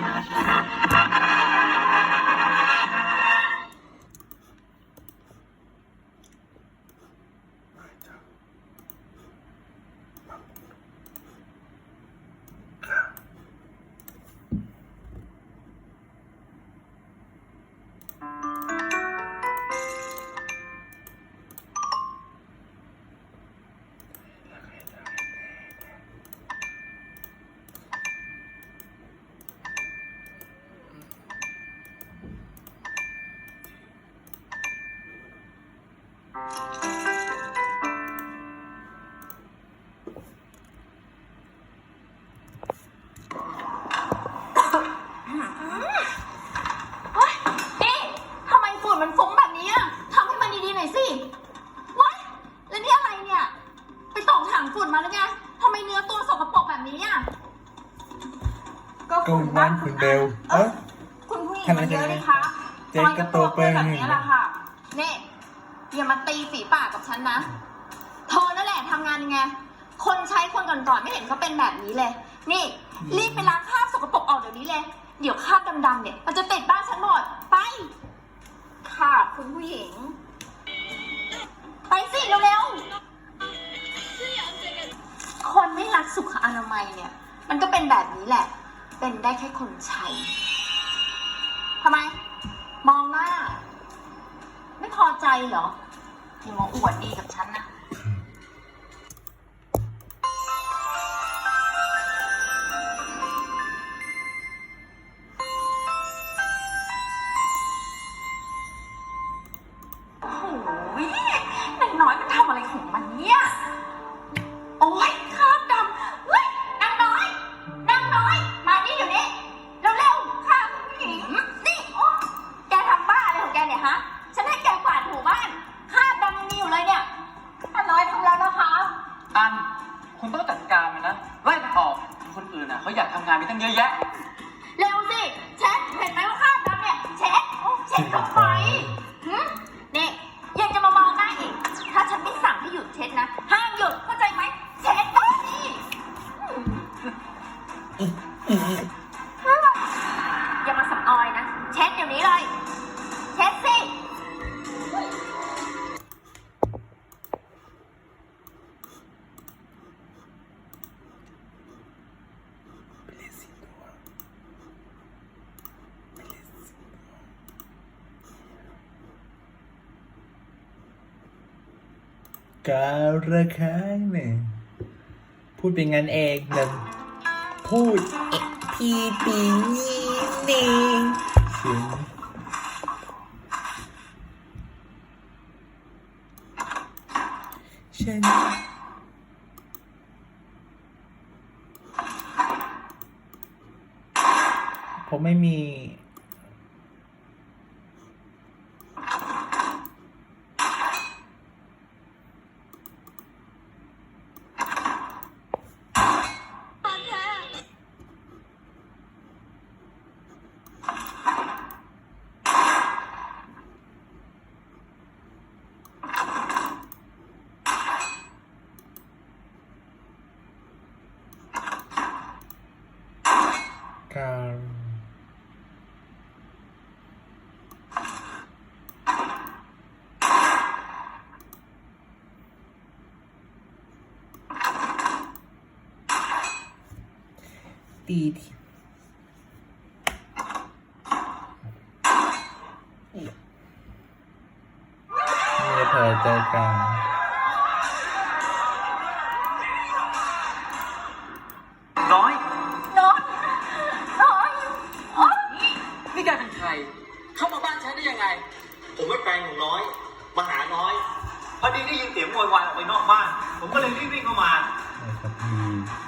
¡Ja, เฮ้ยนี่ทำไมฝุ่นมันฟุ้งแบบนี้อะทำให้มันดีๆหน่อยสิว้ายแล้วนี่อะไรเนี่ย ไปตกถังฝุ่นมาแล้วไงทำไมเนื้อตัวสกปรกแบบนี้อะก็คุณบ้านคุณเบลเออ คุณผู้หญิงทำไมมันเยอะจะเลยคะเจ๊ก็โตไปแบบนี้แหละค่ะนี่ อย่ามาตีฝีปากกับฉันนะ เธอนั่นแหละทำงานยังไง คนใช้คนก่อนๆไม่เห็นเขาเป็นแบบนี้เลย นี่ รีบไปล้างคราบสกปรกออกเดี๋ยวนี้เลย เดี๋ยวคราบดำๆเนี่ย มันจะติดบ้านฉันหมด ไป ค่ะคุณผู้หญิง ไปสิเร็วๆ คนไม่รักสุขอนามัยเนี่ย มันก็เป็นแบบนี้แหละ เป็นได้แค่คนใช้ทำไม มองหน้า ไม่พอใจเหรอ ที่มาอวดดีกับฉันนะโอ้โหนายน้อยมันทำอะไรของมันเนี่ยารมันนะไล่มันออกคนอื่นอะเขาอยากทำงานมีตั้งเยอะแยะ เร็วสิเช็ดเห็นไหมว่าคราบดำเนี่ยเช็ดโอ้เช็ดกับไฟหึนี่ยังจะมามองหน้าอีก ถ้าฉันไม่สั่งให้หยุดเช็ดนะห้ามหยุดเการะคายเนี่ยพูดเป็นงั้นเองนะพูดเอกทีปีนี้นี่เสียงฉันผมไม่มี การ ตีที่ไม่พอใจกันน้อยน้อยน้อยโอ๊ยนี่แกเป็นใคร เข้ามาบ้านฉันได้ยังไง ผมเป็นแฟนของน้อย มาหาน้อย พอดีได้ยินเสียงโวยวายออกไปนอกบ้าน ผมก็เลยรีบวิ่งเข้ามานะครับดี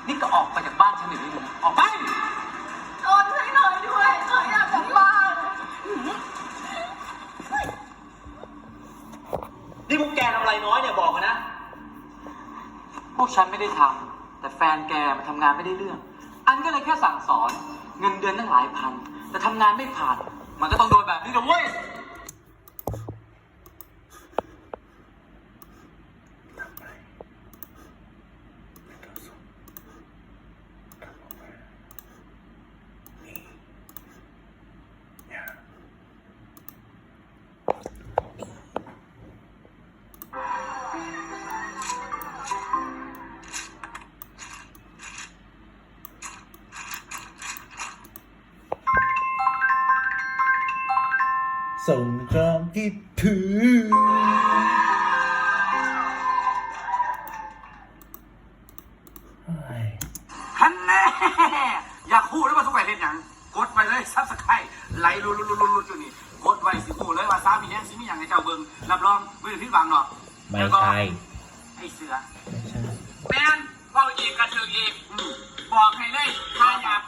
นี่ก็ออกไปจากบ้านฉันเดี๋ยวนี้เลยนะออกไป พวกแกทำอะไรน้อยเนี่ยบอกมานะ พวกฉันไม่ได้ทำแต่แฟนแกมันทำงานไม่ได้เรื่อง อันก็เลยแค่สั่งสอน เงินเดือนตั้งหลายพัน แต่ทำงานไม่ผ่าน มันก็ต้องโดนแบบนี้นะเว้ย ส่งความคิดถึงฮันแน่อยากคู่แล้วมาทุกไปเล่นหยังกดไปเลยซับสไครต์ไหลลุลุลุลุลุอยู่นี่กดไว้สิคู่เลยว่าซามีแห้งสิมีอย่างในเจ้าเบิงรับรองไม่ได้ผิดหวังหรอกไม่แล้วก็ใช่ไอ้เสือไม่ใช่แมนเฝ้าอีกกระเทือกอีกอืมบอกให้เลยถ้าอยาก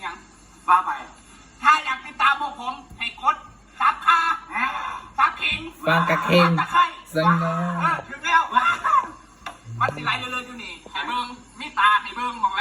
หยังว่าไป ถ้าอยากติดตามพวกผม ให้กดซับคาซับ คิงฟังกะเค็งตะไคร้สังนาเออถึงแล้ว มันสิไล่เรื่อยๆอยู่นี่ให้เบิ้งมีตาให้เบิ้งมอง